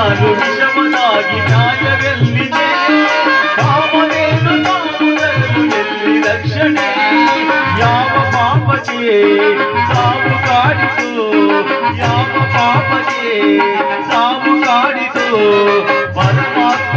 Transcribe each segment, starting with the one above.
ತಾಯಿಯಾಲು ವಿಷಮದಾಗಿ ನ್ಯಾಯವೆಲ್ಲಿದೆ ರಾಮನೇನು ತಾವು ತರಲು ಎಲ್ಲಿ ರಕ್ಷಣೆ ಯಾವ ಪಾಪಕ್ಕೆ ಸಾವು ಕಾಡಿತು ಯಾವ ಪಾಪಕ್ಕೆ ಸಾವು ಕಾಡಿತು ಪರಮಾತ್ಮ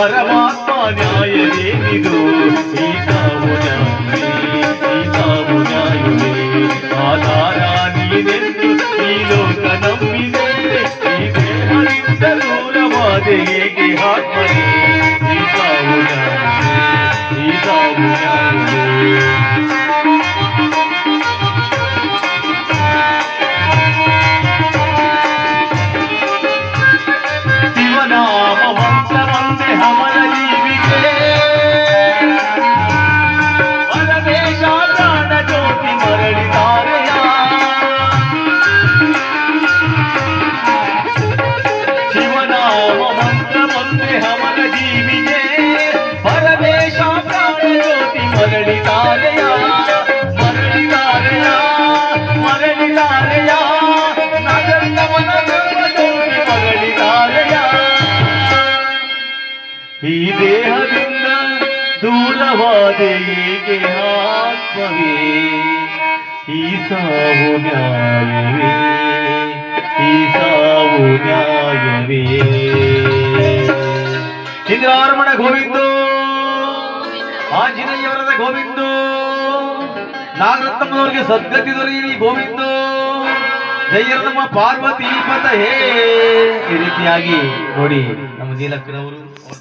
పరమాత్మ న్యాయవేదిదు సీతాము సీతాము న్యాయుడే ఆధారాన్ని ఈలోక నమ్మిదే. దూరవాదే హాత్మని సీతాము సీతాము ಈ ದೇಹದಿಂದ ದೂರವಾದ ಹೇಗೆ ಆತ್ಮವೇ ಈ ಸಾವು ನ್ಯಾಯವೇ. ಈ ಸಾವು ನ್ಯಾಯವೇ ಇಂದ್ರಾರಮಣ ಗೋವಿಂದು, ಆಂಜನೇಯವರದ ಗೋವಿಂದು, ನಾಗರತ್ನಮ್ಮನವರಿಗೆ ಸದ್ಗತಿ ದೊರೆಯಲಿ ಗೋವಿಂದು. ಜಯರಮ್ಮ ಪಾರ್ವತಿ ಪತ ಹೇ ಈ ರೀತಿಯಾಗಿ ನೋಡಿ ನಮ್ಮ ನೀಲಕ್ಕನವರು ಅವ್ರ